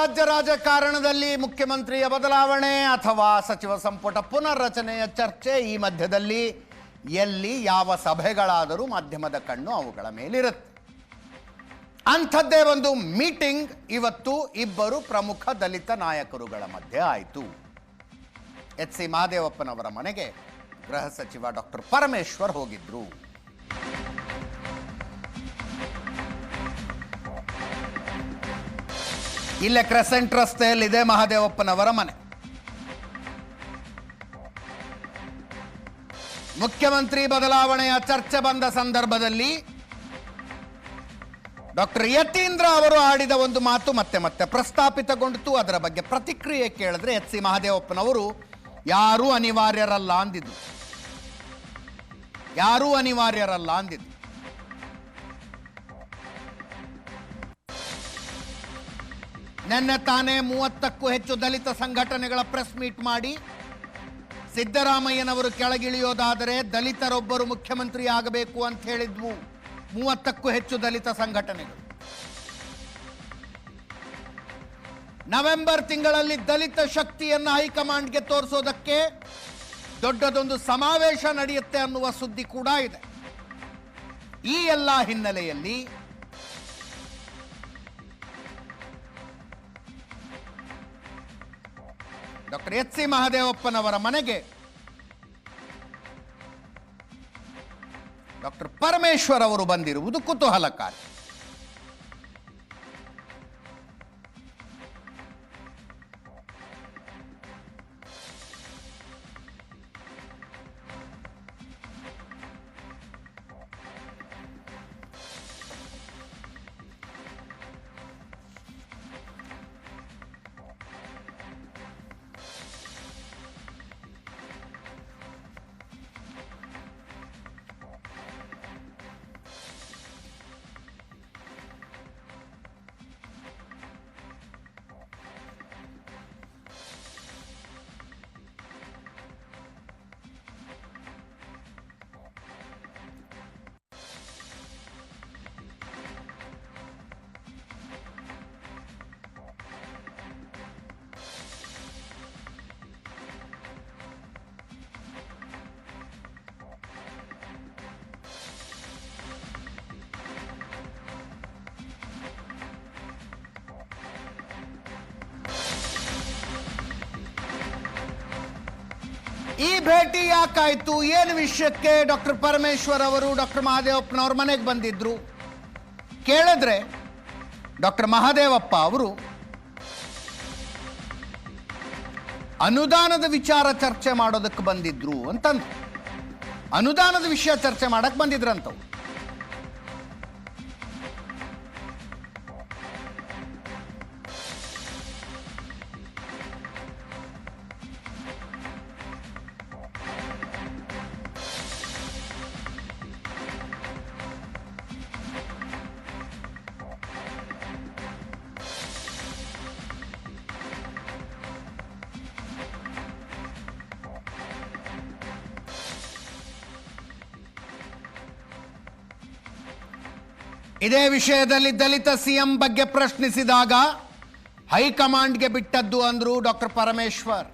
ರಾಜ್ಯ ರಾಜಕಾರಣದಲ್ಲಿ ಮುಖ್ಯಮಂತ್ರಿಯ ಬದಲಾವಣೆ ಅಥವಾ ಸಚಿವ ಸಂಪುಟ ಪುನರ್ರಚನೆಯ ಚರ್ಚೆ ಈ ಮಧ್ಯದಲ್ಲಿ ಎಲ್ಲಿ ಯಾವ ಸಭೆಗಳಾದರೂ ಮಾಧ್ಯಮದ ಕಣ್ಣು ಅವುಗಳ ಮೇಲಿರುತ್ತೆ. ಅಂಥದ್ದೇ ಒಂದು ಮೀಟಿಂಗ್ ಇವತ್ತು ಇಬ್ಬರು ಪ್ರಮುಖ ದಲಿತ ನಾಯಕರುಗಳ ಮಧ್ಯೆ ಆಯಿತು. ಎಚ್ ಸಿ ಮಹದೇವಪ್ಪನವರ ಮನೆಗೆ ಗೃಹ ಸಚಿವ ಡಾಕ್ಟರ್ ಪರಮೇಶ್ವರ್ ಹೋಗಿದ್ರು. ಇಲ್ಲೇ ಕ್ರೆಸೆಂಟ್ ರಸ್ತೆಯಲ್ಲಿದೆ ಮಹಾದೇವಪ್ಪನವರ ಮನೆ. ಮುಖ್ಯಮಂತ್ರಿ ಬದಲಾವಣೆಯ ಚರ್ಚೆ ಬಂದ ಸಂದರ್ಭದಲ್ಲಿ ಡಾಕ್ಟರ್ ಯತೀಂದ್ರ ಅವರು ಆಡಿದ ಒಂದು ಮಾತು ಮತ್ತೆ ಮತ್ತೆ ಪ್ರಸ್ತಾಪಿತಗೊಂಡಿತು. ಅದರ ಬಗ್ಗೆ ಪ್ರತಿಕ್ರಿಯೆ ಕೇಳಿದ್ರೆ ಎಚ್ ಸಿ ಮಹಾದೇವಪ್ಪನವರು, ಯಾರೂ ಅನಿವಾರ್ಯರಲ್ಲ ಅಂದಿದ್ದು ಯಾರೂ ಅನಿವಾರ್ಯರಲ್ಲ ಅಂದಿದ್ದು ನಿನ್ನೆ ತಾನೇ ಮೂವತ್ತಕ್ಕೂ ಹೆಚ್ಚು ದಲಿತ ಸಂಘಟನೆಗಳ ಪ್ರೆಸ್ ಮೀಟ್ ಮಾಡಿ ಸಿದ್ದರಾಮಯ್ಯನವರು ಕೆಳಗಿಳಿಯೋದಾದರೆ ದಲಿತರೊಬ್ಬರು ಮುಖ್ಯಮಂತ್ರಿ ಆಗಬೇಕು ಅಂತ ಹೇಳಿದ್ವು ಮೂವತ್ತಕ್ಕೂ ಹೆಚ್ಚು ದಲಿತ ಸಂಘಟನೆಗಳು. ನವೆಂಬರ್ ತಿಂಗಳಲ್ಲಿ ದಲಿತ ಶಕ್ತಿಯನ್ನು ಹೈಕಮಾಂಡ್ಗೆ ತೋರಿಸೋದಕ್ಕೆ ದೊಡ್ಡದೊಂದು ಸಮಾವೇಶ ನಡೆಯುತ್ತೆ ಅನ್ನುವ ಸುದ್ದಿ ಕೂಡ ಇದೆ. ಈ ಎಲ್ಲ ಹಿನ್ನೆಲೆಯಲ್ಲಿ ಡಾಕ್ಟರ್ ಎಚ್ ಸಿ ಮಹದೇವಪ್ಪನವರ ಮನೆಗೆ ಡಾಕ್ಟರ್ ಪರಮೇಶ್ವರ್ ಅವರು ಬಂದಿರುವುದು ಕುತೂಹಲಕಾರಿ. ಈ ಭೇಟಿ ಯಾಕಾಯ್ತು? ಏನು ವಿಷಯಕ್ಕೆ ಡಾಕ್ಟರ್ ಪರಮೇಶ್ವರ್ ಅವರು ಡಾಕ್ಟರ್ ಮಹಾದೇವಪ್ಪನವ್ರ ಮನೆಗೆ ಬಂದಿದ್ರು? ಕೇಳಿದ್ರೆ ಡಾಕ್ಟರ್ ಮಹಾದೇವಪ್ಪ ಅವರು ಅನುದಾನದ ವಿಚಾರ ಚರ್ಚೆ ಮಾಡೋದಕ್ಕೆ ಬಂದಿದ್ರು ಅಂತಂದ್ರು. ಅನುದಾನದ ವಿಷಯ ಚರ್ಚೆ ಮಾಡಕ್ ಬಂದಿದ್ರಂತವು ಇದೇ ವಿಷಯದಲ್ಲಿ ದಲಿತ ಸಿಎಂ ಬಗ್ಗೆ ಪ್ರಶ್ನಿಸಿದಾಗ ಹೈಕಮಾಂಡ್ಗೆ ಬಿಟ್ಟದ್ದು ಅಂದ್ರು ಡಾಕ್ಟರ್ ಪರಮೇಶ್ವರ್.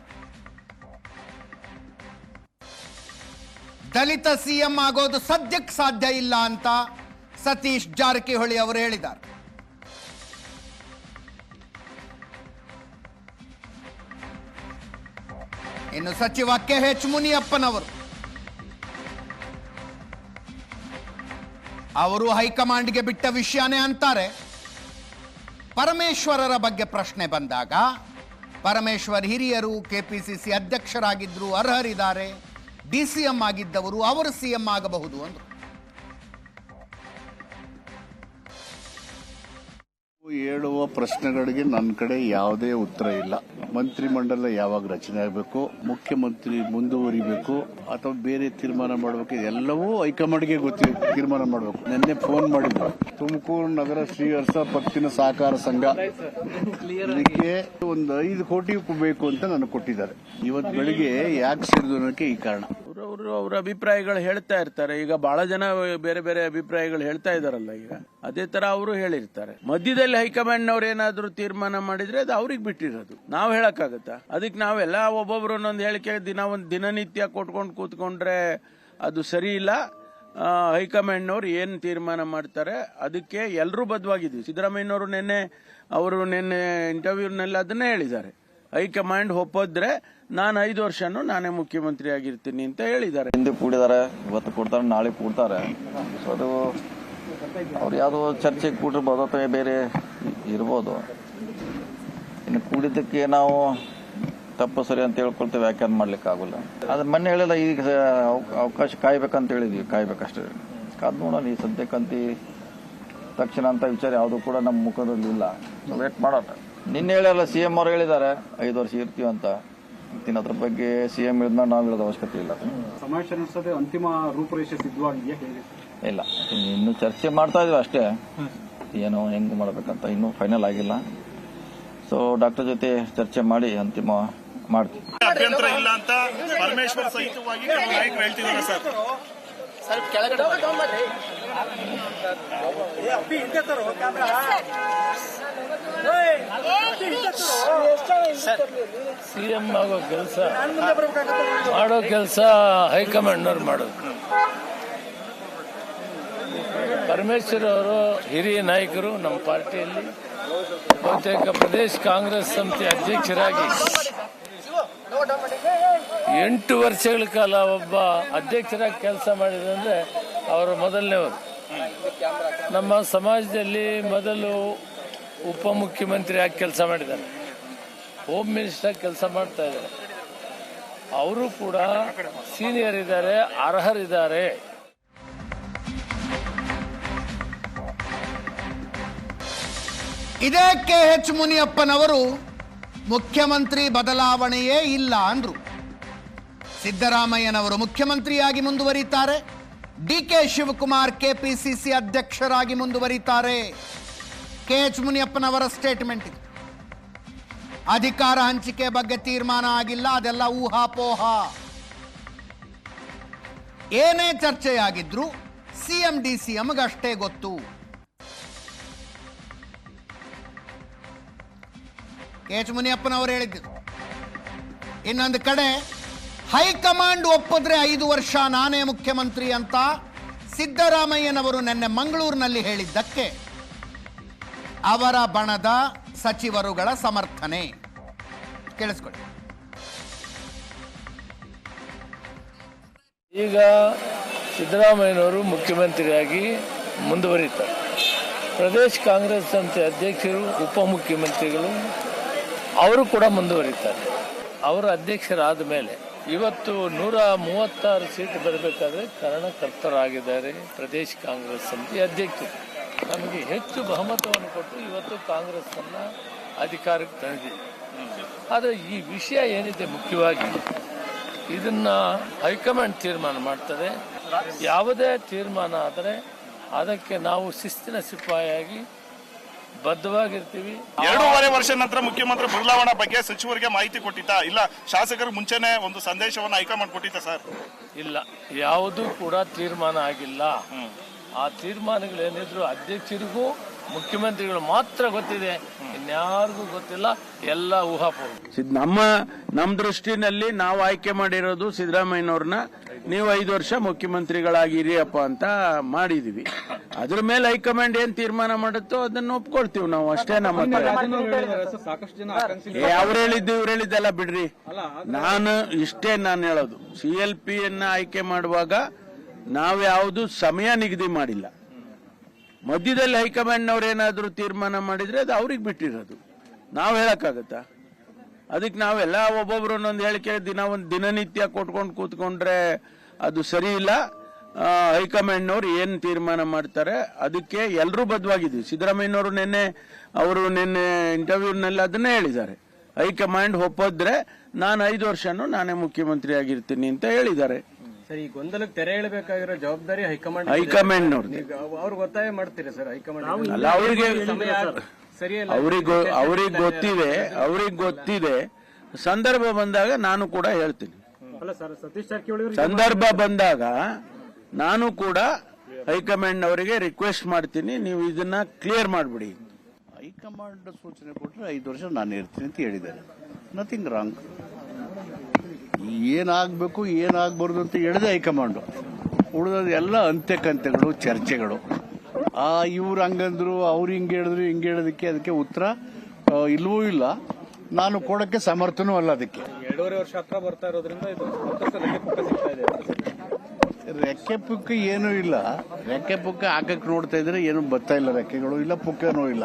ದಲಿತ ಸಿಎಂ ಆಗೋದು ಸದ್ಯಕ್ಕೆ ಸಾಧ್ಯ ಇಲ್ಲ ಅಂತ ಸತೀಶ್ ಜಾರಕಿಹೊಳಿ ಅವರು ಹೇಳಿದ್ದಾರೆ. ಇನ್ನು ಸಚಿವ ಕೆ ಎಚ್ ಮುನಿಯಪ್ಪನವರು ಅವರು ಹೈಕಮಾಂಡ್ಗೆ ಬಿಟ್ಟ ವಿಷಯನೇ ಅಂತಾರೆ. ಪರಮೇಶ್ವರರ ಬಗ್ಗೆ ಪ್ರಶ್ನೆ ಬಂದಾಗ, ಪರಮೇಶ್ವರ್ ಹಿರಿಯರು ಕೆ ಪಿ ಸಿ ಸಿ ಅಧ್ಯಕ್ಷರಾಗಿದ್ದರು ಅರ್ಹರಿದ್ದಾರೆ, ಡಿ ಸಿ ಎಂ ಆಗಿದ್ದವರು ಅವರು ಸಿ ಎಂ ಆಗಬಹುದು ಅಂದರು. ಹೇಳುವ ಪ್ರಶ್ನೆಗಳಿಗೆ ನನ್ನ ಕಡೆ ಯಾವುದೇ ಉತ್ತರ ಇಲ್ಲ. ಮಂತ್ರಿಮಂಡಲ ಯಾವಾಗ ರಚನೆ ಆಗಬೇಕು, ಮುಖ್ಯಮಂತ್ರಿ ಮುಂದುವರಿಬೇಕು, ಅಥವಾ ಬೇರೆ ತೀರ್ಮಾನ ಮಾಡಬೇಕು ಎಲ್ಲವೂ ಹೈಕಮಾಂಡ್ಗೆ ಗೊತ್ತಿ ತೀರ್ಮಾನ ಮಾಡಬೇಕು. ನಿನ್ನೆ ಫೋನ್ ಮಾಡಿದ್ರು. ತುಮಕೂರು ನಗರ ಶ್ರೀಹರ್ಷ ಪತ್ತಿನ ಸಹಕಾರ ಸಂಘ. ಇದಕ್ಕೆ ಒಂದು ಐದು ಕೋಟಿ ಬೇಕು ಅಂತ ನನಗೆ ಕೊಟ್ಟಿದ್ದಾರೆ. ಇವತ್ತು ಬೆಳಿಗ್ಗೆ ಯಾಕೆ ಸೇರಿದ ಈ ಕಾರಣ. ಅವ್ರವ್ರು ಅವ್ರ ಅಭಿಪ್ರಾಯಗಳು ಹೇಳ್ತಾ ಇರ್ತಾರೆ. ಈಗ ಬಹಳ ಜನ ಬೇರೆ ಬೇರೆ ಅಭಿಪ್ರಾಯಗಳು ಹೇಳ್ತಾ ಇದಾರಲ್ಲ ಈಗ. ಅದೇ ತರ ಅವರು ಹೇಳಿರ್ತಾರೆ. ಮಧ್ಯದಲ್ಲಿ ಹೈಕಮಾಂಡ್ ನವ್ರು ಏನಾದ್ರು ತೀರ್ಮಾನ ಮಾಡಿದ್ರೆ ಅದು ಅವ್ರಿಗೆ ಬಿಟ್ಟಿರೋದು. ನಾವು ಹೇಳಕ್ಕಾಗತ್ತಾ? ಅದಕ್ಕೆ ನಾವೆಲ್ಲ ಒಬ್ಬೊಬ್ರು ಒಂದೊಂದು ಹೇಳಿಕೆ ದಿನ ಒಂದು ದಿನನಿತ್ಯ ಕೊಟ್ಕೊಂಡು ಕೂತ್ಕೊಂಡ್ರೆ ಅದು ಸರಿ ಇಲ್ಲ. ಹೈಕಮಾಂಡ್ನವ್ರು ಏನು ತೀರ್ಮಾನ ಮಾಡ್ತಾರೆ ಅದಕ್ಕೆ ಎಲ್ಲರೂ ಬದ್ಧವಾಗಿದ್ದೀವಿ ಸಿದ್ದರಾಮಯ್ಯನವರು ನಿನ್ನೆ, ಅವರು ನಿನ್ನೆ ಇಂಟರ್ವ್ಯೂನಲ್ಲಿ ಅದನ್ನೇ ಹೇಳಿದ್ದಾರೆ. ಹೈಕಮಾಂಡ್ ಒಪ್ಪದ್ರೆ ನಾನು ಐದು ವರ್ಷನೂ ನಾನೇ ಮುಖ್ಯಮಂತ್ರಿ ಆಗಿರ್ತೀನಿ ಅಂತ ಹೇಳಿದ್ದಾರೆ. ಹಿಂದೆ ಕೂಡಿದ್ದಾರೆ, ಇವತ್ತು ಕೊಡ್ತಾರೆ, ನಾಳೆ ಕೂಡ್ತಾರೆ. ಸೊ ಅದು ಅವ್ರು ಯಾವುದೋ ಚರ್ಚೆಗೆ ಕೂಡಿರ್ಬೋದು ಅಥವಾ ಬೇರೆ ಇರ್ಬೋದು. ಇನ್ನು ಕೂಡಿದ್ದಕ್ಕೆ ನಾವು ತಪ್ಪು ಸರಿ ಅಂತ ಹೇಳ್ಕೊಳ್ತೇವೆ, ವ್ಯಾಖ್ಯಾನ ಮಾಡ್ಲಿಕ್ಕೆ ಆಗೋಲ್ಲ. ಅದು ಮೊನ್ನೆ ಹೇಳಿಲ್ಲ ಈಗ ಅವ- ಅವಕಾಶ ಕಾಯ್ಬೇಕಂತ ಹೇಳಿದ್ವಿ, ಕಾಯ್ಬೇಕಷ್ಟೇ. ಕಾದ್ ನೋಡೋಣ, ಈ ಸದ್ಯಕ್ಕಂತ ತಕ್ಷಣ ಅಂತ ವಿಚಾರ ಯಾವುದು ಕೂಡ ನಮ್ಮ ಮುಖದಲ್ಲಿ ಇಲ್ಲ. ವೇಟ್ ಮಾಡೋಣ. ನಿನ್ನೆ ಹೇಳಲ್ಲ ಸಿ ಎಂ ಅವ್ರು ಹೇಳಿದ್ದಾರೆ ಐದು ವರ್ಷ ಇರ್ತೀವಿ ಅಂತ. ತಿನ್ನ ಅದ್ರ ಬಗ್ಗೆ ಸಿ ಎಂ ಹೇಳಿದ್ಮೇಲೆ ನಾವು ಹೇಳೋದು ಅವಶ್ಯಕತೆ ಇಲ್ಲ. ಸಮಾವೇಶ ನಡೆಸದೆ ಅಂತಿಮ ರೂಪುರೇಷೆ ಸಿದ್ಧವಾಗಿದೆಯಾ ಇಲ್ಲ ಇನ್ನು ಚರ್ಚೆ ಮಾಡ್ತಾ ಇದೀವಿ ಅಷ್ಟೇ. ಏನು ಹೆಂಗ್ ಮಾಡ್ಬೇಕಂತ. ಇನ್ನೂ ಫೈನಲ್ ಆಗಿಲ್ಲ. ಸೊ ಡಾಕ್ಟರ್ ಜೊತೆ ಚರ್ಚೆ ಮಾಡಿ ಅಂತಿಮ ಮಾಡ್ತೀವಿ. ಅಭ್ಯಂತರ ಇಲ್ಲ ಅಂತ ಪರಮೇಶ್ವರ್ ಸಹಿತವಾಗಿ ಕೆಲವು ನಾಯಕರು ಹೇಳ್ತಿದ್ದಾರೆ ಸರ್ ಸಿಎಂ ಆಗೋ ಕೆಲಸ, ಮಾಡೋ ಕೆಲಸ ಹೈಕಮಾಂಡ್ನವ್ರು ಮಾಡೋದು. ಪರಮೇಶ್ವರ್ ಅವರು ಹಿರಿಯ ನಾಯಕರು ನಮ್ಮ ಪಾರ್ಟಿಯಲ್ಲಿ. ಬಹುತೇಕ ಪ್ರದೇಶ ಕಾಂಗ್ರೆಸ್ ಸಮಿತಿ ಅಧ್ಯಕ್ಷರಾಗಿ ಎಂಟು ವರ್ಷಗಳ ಕಾಲ ಒಬ್ಬ ಅಧ್ಯಕ್ಷರಾಗಿ ಕೆಲಸ ಮಾಡಿದಂದ್ರೆ ಅವರು ಮೊದಲನೇವರು. ನಮ್ಮ ಸಮಾಜದಲ್ಲಿ ಮೊದಲು ಉಪಮುಖ್ಯಮಂತ್ರಿ ಆಗಿ ಕೆಲಸ ಮಾಡಿದ್ದಾರೆ. ಹೋಮ್ ಮಿನಿಸ್ಟರ್ ಕೆಲಸ ಮಾಡ್ತಾ ಇದ್ದಾರೆ. ಅವರು ಕೂಡ ಸೀನಿಯರ್ ಇದ್ದಾರೆ, ಅರ್ಹರಿದ್ದಾರೆ. ಇದೇ ಕೆ ಎಚ್ ಮುನಿಯಪ್ಪನವರು, ಮುಖ್ಯಮಂತ್ರಿ ಬದಲಾವಣೆಯೇ ಇಲ್ಲ ಅಂದ್ರು. ಸಿದ್ದರಾಮಯ್ಯನವರು ಮುಖ್ಯಮಂತ್ರಿಯಾಗಿ ಮುಂದುವರಿತಾರೆ, ಡಿ ಕೆ ಶಿವಕುಮಾರ್ ಕೆಪಿಸಿಸಿ ಅಧ್ಯಕ್ಷರಾಗಿ ಮುಂದುವರಿತಾರೆ. ಕೆ ಎಚ್ ಮುನಿಯಪ್ಪನವರ ಸ್ಟೇಟ್ಮೆಂಟ್ ಅಧಿಕಾರ ಹಂಚಿಕೆ ಬಗ್ಗೆ ತೀರ್ಮಾನ ಆಗಿಲ್ಲ, ಅದೆಲ್ಲ ಊಹಾಪೋಹ. ಏನೇ ಚರ್ಚೆಯಾಗಿದ್ರು ಸಿಎಂ ಡಿ ಸಿಎಂಗಷ್ಟೇ ಗೊತ್ತು. ಕೆ ಎಚ್ ಮುನಿಯಪ್ಪನವರು ಹೇಳಿದ್ದು, ಇನ್ನೊಂದು ಕಡೆ ಹೈಕಮಾಂಡ್ ಒಪ್ಪಿದ್ರೆ ಐದು ವರ್ಷ ನಾನೇ ಮುಖ್ಯಮಂತ್ರಿ ಅಂತ ಸಿದ್ದರಾಮಯ್ಯನವರು ನಿನ್ನೆ ಮಂಗಳೂರಿನಲ್ಲಿ ಹೇಳಿದ್ದಕ್ಕೆ ಅವರ ಬಣದ ಸಚಿವರುಗಳ ಸಮರ್ಥನೆ. ಕೇಳಿಸ್ಕೊಳ್ಳಿ. ಈಗ ಸಿದ್ದರಾಮಯ್ಯನವರು ಮುಖ್ಯಮಂತ್ರಿಯಾಗಿ ಮುಂದುವರಿತಾರೆ ಪ್ರದೇಶ ಕಾಂಗ್ರೆಸ್ ಸಮಿತಿ ಅಧ್ಯಕ್ಷರು ಉಪಮುಖ್ಯಮಂತ್ರಿಗಳು ಅವರು ಕೂಡ ಮುಂದುವರಿತಾರೆ ಅವರು ಅಧ್ಯಕ್ಷರಾದ ಮೇಲೆ ಇವತ್ತು ನೂರ ಮೂವತ್ತಾರು ಸೀಟ್ ಬರಬೇಕಾದ್ರೆ ಕಾರಣಕರ್ತರಾಗಿದ್ದಾರೆ ಪ್ರದೇಶ ಕಾಂಗ್ರೆಸ್ ಸಮಿತಿ ಅಧ್ಯಕ್ಷರು. ನಮಗೆ ಹೆಚ್ಚು ಬಹುಮತವನ್ನು ಕೊಟ್ಟು ಇವತ್ತು ಕಾಂಗ್ರೆಸ್ ಅನ್ನ ಅಧಿಕಾರಕ್ಕೆ ತಂದಿದೆ ಆದರೆ ಈ ವಿಷಯ ಏನಿದೆ ಮುಖ್ಯವಾಗಿ ಇದನ್ನ ಹೈಕಮಾಂಡ್ ತೀರ್ಮಾನ ಮಾಡ್ತದೆ. ಯಾವುದೇ ತೀರ್ಮಾನ ಆದರೆ ಅದಕ್ಕೆ ನಾವು ಶಿಸ್ತಿನ ಸಿಪಾಯಿಯಾಗಿ ಬದ್ಧವಾಗಿರ್ತೀವಿ. ಎರಡೂವರೆ ವರ್ಷ ನಂತರ ಮುಖ್ಯಮಂತ್ರಿ ಬದಲಾವಣೆ ಬಗ್ಗೆ ಸಚಿವರಿಗೆ ಮಾಹಿತಿ ಕೊಟ್ಟಿತ್ತ ಇಲ್ಲ ಶಾಸಕರು ಮುಂಚೆನೆ ಒಂದು ಸಂದೇಶವನ್ನು ಹೈಕಮಾಂಡ್ ಕೊಟ್ಟಿತ್ತ ಸರ್? ಇಲ್ಲ ಯಾವುದೂ ಕೂಡ ತೀರ್ಮಾನ ಆಗಿಲ್ಲ. ಆ ತೀರ್ಮಾನಗಳೇನಿದ್ರು ಅಧ್ಯಕ್ಷರಿಗೂ ಮುಖ್ಯಮಂತ್ರಿಗಳು ಮಾತ್ರ ಗೊತ್ತಿದೆ. ಇನ್ಯಾರಿಗೂ ಗೊತ್ತಿಲ್ಲ. ಎಲ್ಲ ಊಹಾಪೋಹ. ನಮ್ಮ ನಮ್ಮ ದೃಷ್ಟಿನಲ್ಲಿ ನಾವು ಆಯ್ಕೆ ಮಾಡಿರೋದು ಸಿದ್ದರಾಮಯ್ಯನವ್ರನ್ನ. ನೀವು ಐದು ವರ್ಷ ಮುಖ್ಯಮಂತ್ರಿಗಳಾಗಿರಿಯಪ್ಪ ಅಂತ ಮಾಡಿದೀವಿ. ಅದ್ರ ಮೇಲೆ ಹೈಕಮಾಂಡ್ ಏನ್ ತೀರ್ಮಾನ ಮಾಡುತ್ತೋ ಅದನ್ನ ಒಪ್ಕೊಳ್ತೀವಿ ನಾವು. ಅಷ್ಟೇ ನಮ್ಮ ಅವ್ರ ಸಾಕಷ್ಟು ಜನ ಆಕಾಂಕ್ಷಿ ಏ ಅವ್ರು ಹೇಳಿದ್ದು ಇವ್ರು ಹೇಳಿದ್ದೆಲ್ಲ ಬಿಡ್ರಿ. ನಾನು ಇಷ್ಟೇ ನಾನು ಹೇಳೋದು. ಸಿ ಎಲ್ ಪಿ ಆಯ್ಕೆ ಮಾಡುವಾಗ ನಾವು ಯಾವುದು ಸಮಯ ನಿಗದಿ ಮಾಡಿಲ್ಲ. ಮಧ್ಯದಲ್ಲಿ ಹೈಕಮಾಂಡ್ನವ್ರು ಏನಾದರೂ ತೀರ್ಮಾನ ಮಾಡಿದ್ರೆ ಅದು ಅವ್ರಿಗೆ ಬಿಟ್ಟಿರೋದು. ನಾವು ಹೇಳಕ್ಕಾಗತ್ತ? ಅದಕ್ಕೆ ನಾವೆಲ್ಲ ಒಬ್ಬೊಬ್ರು ಒಂದೊಂದು ಹೇಳಿಕೆ, ದಿನ ಒಂದು ದಿನನಿತ್ಯ ಕೊಟ್ಕೊಂಡು ಕೂತ್ಕೊಂಡ್ರೆ ಅದು ಸರಿ ಇಲ್ಲ. ಹೈಕಮಾಂಡ್ನವ್ರು ಏನು ತೀರ್ಮಾನ ಮಾಡ್ತಾರೆ, ಅದಕ್ಕೆ ಎಲ್ಲರೂ ಬದ್ಧವಾಗಿದ್ವಿ ಸಿದ್ದರಾಮಯ್ಯನವರು ನಿನ್ನೆ, ಅವರು ನಿನ್ನೆ ಇಂಟರ್ವ್ಯೂನಲ್ಲಿ ಅದನ್ನೇ ಹೇಳಿದ್ದಾರೆ. ಹೈಕಮಾಂಡ್ ಒಪ್ಪಿದ್ರೆ ನಾನು ಐದು ವರ್ಷನೂ ನಾನೇ ಮುಖ್ಯಮಂತ್ರಿ ಆಗಿರ್ತೀನಿ ಅಂತ ಹೇಳಿದ್ದಾರೆ. ಸರ್ ಈ ಗೊಂದಲಕ್ಕೆ ತೆರೆ ಎಳಬೇಕಾಗಿರೋ ಜವಾಬ್ದಾರಿ ಹೈಕಮಾಂಡ್ ಹೈಕಮಾಂಡ್ ಅವ್ರಿಗೆ ಒತ್ತಾಯ ಮಾಡ್ತೀರಾ ಸರ್ ಹೈಕಮಾಂಡ್ ಅಲ್ಲ ಅವರಿಗೆ ಸಮಯ ಸರಿಯಲ್ಲ. ಅವ್ರಿಗೆ ಅವ್ರಿಗೆ ಗೊತ್ತಿದೆ ಅವ್ರಿಗೆ ಗೊತ್ತಿದೆ. ಸಂದರ್ಭ ಬಂದಾಗ ನಾನು ಕೂಡ ಹೇಳ್ತೀನಿ. ಸರ್ ಸಂದರ್ಭ ಬಂದಾಗ ನಾನು ಕೂಡ ಹೈಕಮಾಂಡ್ ಅವರಿಗೆ ರಿಕ್ವೆಸ್ಟ್ ಮಾಡ್ತೀನಿ ನೀವು ಇದನ್ನ ಕ್ಲಿಯರ್ ಮಾಡಿಬಿಡಿ. ಹೈಕಮಾಂಡ್ ಸೂಚನೆ ಕೊಟ್ಟರೆ ಐದು ವರ್ಷ ನಾನು ಇರ್ತೀನಿ ಅಂತ ಹೇಳಿದ್ದಾರೆ. ನಥಿಂಗ್ ರಾಂಗ್ ಏನಾಗಬೇಕು ಏನಾಗಬಾರ್ದು ಅಂತ ಹೇಳಿದೆ ಹೈಕಮಾಂಡು. ಉಳಿದ ಎಲ್ಲ ಅಂತೆ ಕಂತೆಗಳು ಚರ್ಚೆಗಳು. ಆ ಇವ್ರು ಹಂಗಂದ್ರು ಅವ್ರು ಹಿಂಗೆ ಹೇಳಿದ್ರು ಹಿಂಗೆ ಹೇಳೋದಕ್ಕೆ ಅದಕ್ಕೆ ಉತ್ತರ ಇಲ್ಲವೂ ಇಲ್ಲ. ನಾನು ಕೊಡೋಕ್ಕೆ ಸಮರ್ಥನೂ ಅಲ್ಲ ಅದಕ್ಕೆ. ಎರಡೂವರೆ ವರ್ಷ ಹತ್ರ ಬರ್ತಾ ಇರೋದ್ರಿಂದ ರೆಕ್ಕೆ ಪುಕ್ಕ ಏನೂ ಇಲ್ಲ. ರೆಕ್ಕೆ ಪುಕ್ಕ ಹಾಕಕ್ಕೆ ನೋಡ್ತಾ ಇದ್ರೆ ಏನು ಬರ್ತಾ ಇಲ್ಲ ರೆಕ್ಕೆಗಳು ಇಲ್ಲ ಪುಕ್ಕನೂ ಇಲ್ಲ.